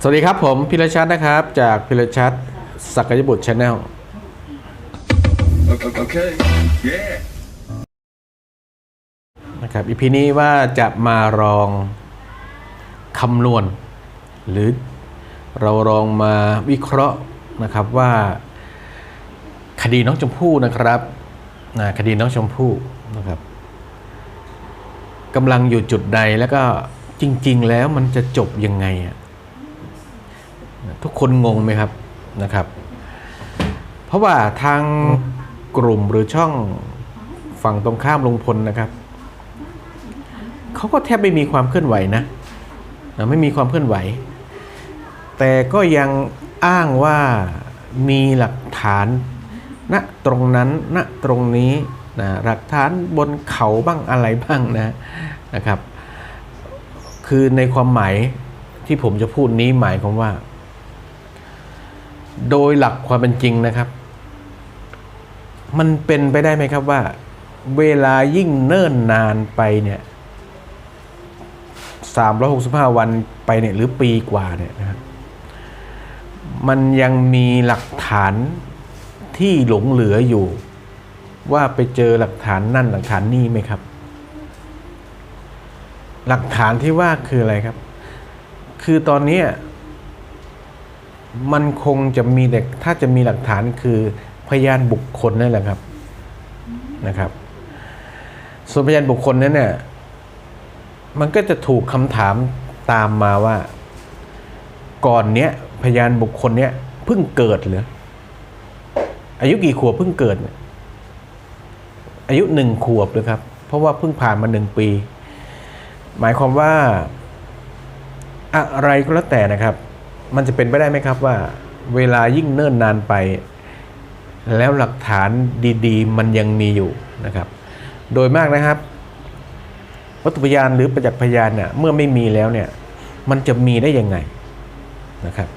สวัสดีครับผมพิรชัดนะครับ จากพิรชัดสักยบุตรชาแนล Okay. okay. Yeah. นะครับอีพีนี้ว่าจะมาลองคำนวณ หรือเราลองมาวิเคราะห์นะครับว่า คดีน้องชมพู่นะครับนะคดีน้องชมพู่นะครับกำลังอยู่จุดใดแล้วก็จริง ๆ แล้วมันจะจบยังไงอะ ทุกคนงงไหมครับนะครับ เพราะว่าทางกลุ่มหรือช่องฝั่งตรงข้ามลงพลนะครับเขาก็แทบไม่มีความเคลื่อนไหวนะนะไม่มีความเคลื่อนไหว แต่ก็ยังอ้างว่ามีหลักฐานณตรงนั้นณตรงนี้นะหลักฐานบนเขาบ้างอะไรบ้างนะนะครับ คือในความหมายที่ผมจะพูดนี้หมายความว่า โดยหลักความเป็นจริงนะครับ มันเป็นไปได้ไหมครับว่า เวลายิ่งเนิ่นนานไปเนี่ย365วันไปเนี่ยหรือปีกว่าเนี่ยนะครับมันยังมีหลักฐานที่หลงเหลืออยู่ ว่าไปเจอหลักฐานนั่นหลักฐานนี่ไหมครับ หลักฐานที่ว่าคืออะไรครับ คือตอนนี้ มันคงจะมีแต่ถ้าจะมีหลักฐานคือพยานบุคคลนั่นแหละครับนะครับ ส่วนพยานบุคคลนั้นเนี่ยมันก็จะถูกคำถามตามมาว่า ก่อนเนี้ยพยานบุคคลเนี้ยเพิ่งเกิดเหรืออายุกี่ขวบเพิ่งเกิด อายุหนึ่งขวบเลยครับ เพราะว่าเพิ่งผ่านมาหนึ่งปี หมายความว่า อะไรก็แล้วแต่นะครับ มันจะเป็นไปได้ไหมครับว่า เวลายิ่งเนิ่นนานไป แล้วหลักฐานดีๆ มันยังมีอยู่นะครับ โดยมากนะครับ วัตถุพยานหรือประจักษ์พยานเนี่ยเมื่อไม่มีแล้วเนี่ย มันจะมีได้ยังไงนะครับ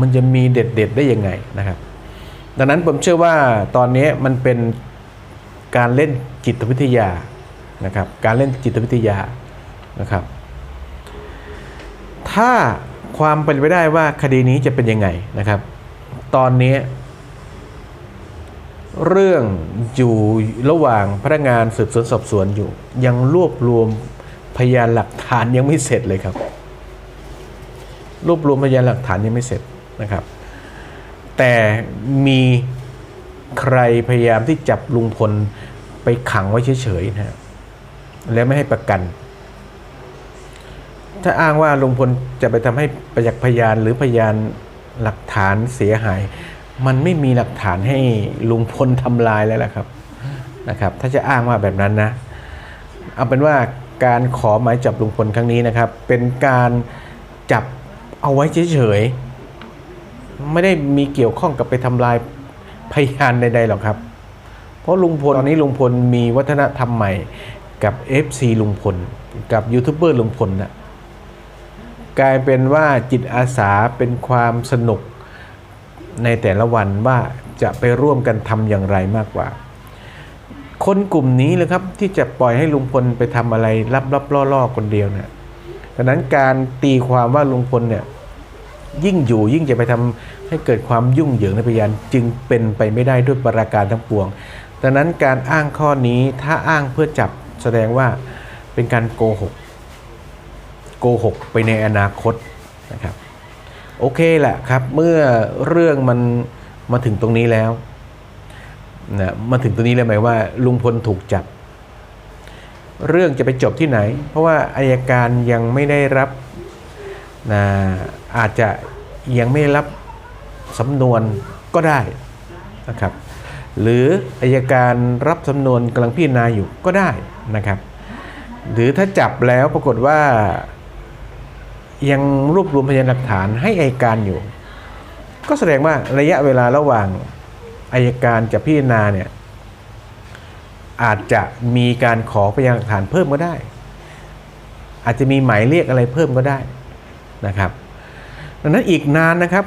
มันจะมีเด็ดๆได้ยังไงนะครับ ดังนั้นผมเชื่อว่าตอนนี้มันเป็นการเล่นจิตวิทยานะครับ การเล่นจิตวิทยานะครับ ถ้า ความเป็นไปได้ว่าคดีนี้จะเป็นยังไงนะครับ ตอนนี้ เรื่องอยู่ระหว่างพนักงานสืบสวนสอบสวนอยู่ ยังรวบรวมพยานหลักฐานยังไม่เสร็จเลยครับ รวบรวมพยานหลักฐานยังไม่เสร็จนะครับ แต่มีใครพยายามที่จับลุงพลไปขังไว้เฉยๆนะฮะแล้วไม่ให้ประกัน ถ้าอ้างว่าลุงพลจะไปทำให้ประจักษ์พยานหรือพยานหลักฐานเสียหาย มันไม่มีหลักฐานให้ลุงพลทำลายแล้วล่ะครับนะครับ ถ้าจะอ้างว่าแบบนั้นนะ เอาเป็นว่าการขอหมายจับลุงพลครั้งนี้นะครับ เป็นการจับเอาไว้เฉยๆไม่ได้มีเกี่ยวข้องกับไปทำลายพยานใดๆหรอกครับ เพราะลุงพลตอนนี้ลุงพลมีวัฒนธรรมใหม่กับ FC ลุงพล กับยูทูบเบอร์ลุงพลนะ กลายเป็นว่าจิตอาสาเป็นความสนุกในแต่ละวันว่าจะไปร่วมกันทำอย่างไรมากกว่า คนกลุ่มนี้เลยครับที่จะปล่อยให้ลุงพลไปทำอะไรลับๆล่อๆคนเดียวเนี่ยดังนั้นการตีความว่าลุงพลเนี่ยยิ่งอยู่ยิ่งจะไปทำให้เกิดความยุ่งเหยิงในพยานจึงเป็นไปไม่ได้ด้วยประการทั้งปวง ดังนั้นการอ้างข้อนี้ถ้าอ้างเพื่อจับแสดงว่าเป็นการโกหก โกหกไปในอนาคตนะครับโอเคแหละครับ เมื่อเรื่องมันมาถึงตรงนี้แล้วนะมาถึงตรงนี้เลยหมายว่า ลุงพลถูกจับ เรื่องจะไปจบที่ไหน เพราะว่าอายการยังไม่ได้รับนะอาจจะยังไม่ได้รับสำนวนก็ได้นะครับ หรืออายการรับสำนวนกำลังพิจารณาอยู่ก็ได้นะครับ หรือถ้าจับแล้วปรากฏว่า ยังรวบรวมพยานหลักฐานให้อายการอยู่ ก็แสดงว่าระยะเวลาระหว่างอายการจะพิจารณาเนี่ยอาจจะมีการขอพยานหลักฐานเพิ่มก็ได้ อาจจะมีหมายเรียกอะไรเพิ่มก็ได้นะครับดังนั้นอีกนานนะครับ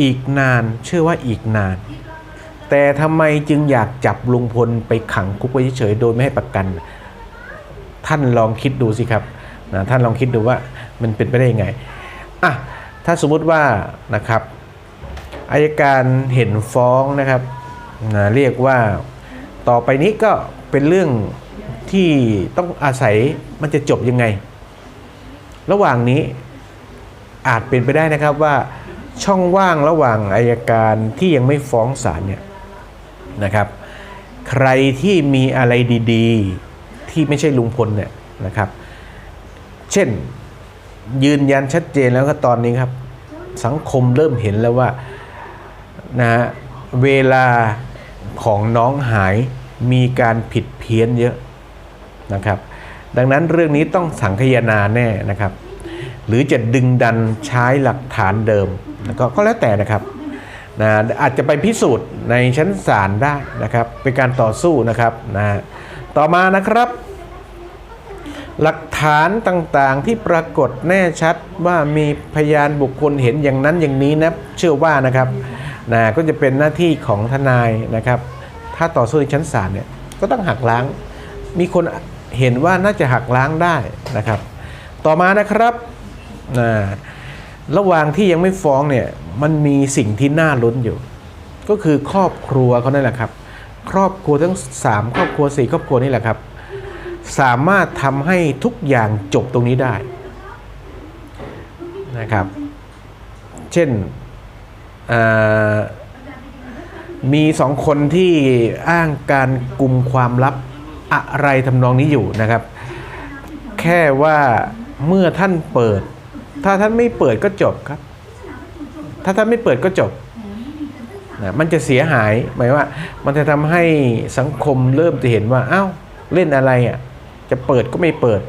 อีกนานเชื่อว่าอีกนาน แต่ทำไมจึงอยากจับลุงพลไปขังคุกไว้เฉยโดยไม่ให้ประกัน ท่านลองคิดดูสิครับ นะท่านลองคิดดูว่ามันเป็นไปได้ยังไงอะถ้าสมมุติว่านะครับอายการเห็นฟ้องนะครับนะเรียกว่าต่อไปนี้ก็เป็นเรื่องที่ต้องอาศัยมันจะจบยังไง ระหว่างนี้อาจเป็นไปได้นะครับว่าช่องว่างระหว่างอายการที่ยังไม่ฟ้องศาลเนี่ยนะครับ ใครที่มีอะไรดี ๆ ที่ไม่ใช่ลุงพลเนี่ยนะครับ เช่นยืนยันชัดเจนแล้วก็ตอนนี้ครับ สังคมเริ่มเห็นแล้วว่านะฮะเวลาของน้องหายมีการผิดเพี้ยนเยอะนะครับ ดังนั้นเรื่องนี้ต้องสังคายนาแน่นะครับ หรือจะดึงดันใช้หลักฐานเดิมก็ก็แล้วแต่นะครับนะอาจจะไปพิสูจน์ในชั้นศาลได้นะครับ เป็นการต่อสู้นะครับนะต่อมานะครับ หลักฐานต่างๆที่ปรากฏแน่ชัดว่ามีพยานบุคคลเห็นอย่างนั้นอย่างนี้นะเชื่อว่านะครับนะก็จะเป็นหน้าที่ของทนายนะครับ ถ้าต่อสู้ในชั้นศาลเนี่ยก็ต้องหักล้าง มีคนเห็นว่าน่าจะหักล้างได้นะครับ ต่อมานะครับนะระหว่างที่ยังไม่ฟ้องเนี่ยมันมีสิ่งที่น่าลุ้นอยู่ ก็คือครอบครัวเขานั่นแหละครับ ครอบครัวทั้งสามครอบครัวสี่ครอบครัวนี่แหละครับ สามารถทำให้ทุกอย่างจบตรงนี้ได้นะครับ เช่นมีสองคนที่อ้างการกลุ่มความลับอะไรทำนองนี้อยู่นะครับ แค่ว่าเมื่อท่านเปิด ถ้าท่านไม่เปิดก็จบครับ ถ้าท่านไม่เปิดก็จบนะมันจะเสียหายหมายว่า มันจะทำให้สังคมเริ่มจะเห็นว่าอ้าวเล่นอะไรอะ จะเปิดก็ไม่เปิด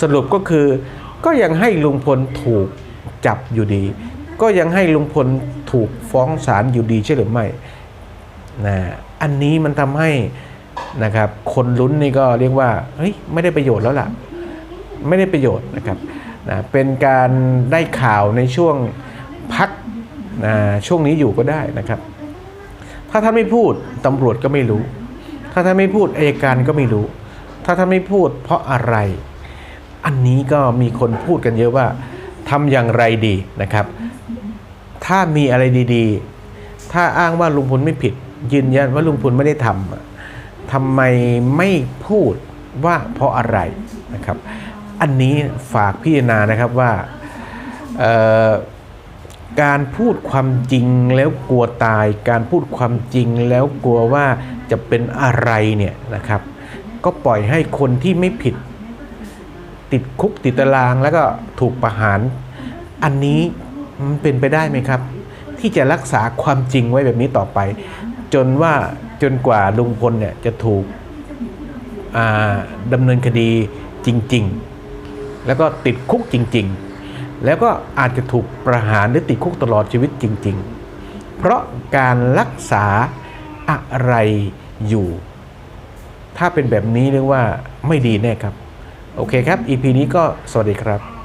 สรุปก็คือก็ยังให้ลุงพลถูกจับอยู่ดี ก็ยังให้ลุงพลถูกฟ้องศาลอยู่ดีใช่หรือไม่นะอันนี้มันทำให้นะครับคนลุ้นนี่ก็เรียกว่าเฮ้ยไม่ได้ประโยชน์แล้วล่ะ ไม่ได้ประโยชน์นะครับนะเป็นการได้ข่าวในช่วงพักนะช่วงนี้อยู่ก็ได้นะครับ ถ้าท่านไม่พูดตำรวจก็ไม่รู้ ถ้าท่านไม่พูดอายการก็ไม่รู้ ถ้าท่านไม่พูดเพราะอะไร อันนี้ก็มีคนพูดกันเยอะว่าทำอย่างไรดีนะครับ ถ้ามีอะไรดีๆ ถ้าอ้างว่าลุงพลไม่ผิด ยืนยันว่าลุงพลไม่ได้ทำทำไมไม่พูดว่าเพราะอะไรนะครับ อันนี้ฝากพิจารณานะครับว่าการพูดความจริงแล้วกลัวตาย การพูดความจริงแล้วกลัวว่าจะเป็นอะไรเนี่ยนะครับ ก็ปล่อยให้คนที่ไม่ผิด ติดคุกติดตารางแล้วก็ถูกประหาร อันนี้มันเป็นไปได้ไหมครับ ที่จะรักษาความจริงไว้แบบนี้ต่อไป จนว่าจนกว่าลุงพลเนี่ยจะถูกดำเนินคดีจริง ๆ แล้วก็ติดคุกจริง ๆ แล้วก็อาจจะถูกประหารหรือติดคุกตลอดชีวิตจริง ๆ เพราะการรักษาอะไรอยู่ ถ้าเป็นแบบนี้เรียกว่าไม่ดีแน่ครับ โอเคครับ EP นี้ก็สวัสดีครับ